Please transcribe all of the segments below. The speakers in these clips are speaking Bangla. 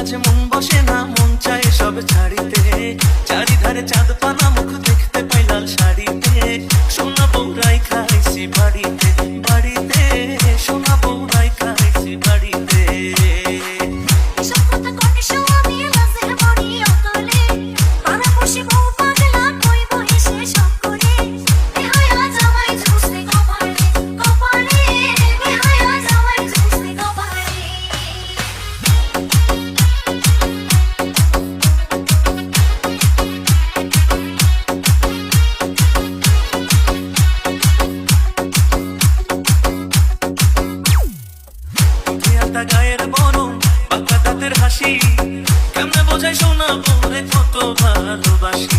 কাছে মন বসে না, মন চাই সব ছাড়িতে। চারিধারে চাঁদ পানা, মুখ দেখতে পাই লাল শাড়িতে। সোনা বৌরাই খাইছি বাড়িতে বাড়িতে। সোনা বৌরাই খাইছি বাড়িতে। সোনা পরে কত ভালোবাসি।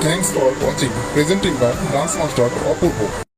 Thanks for watching. Presenting by Dance Master Apurbo.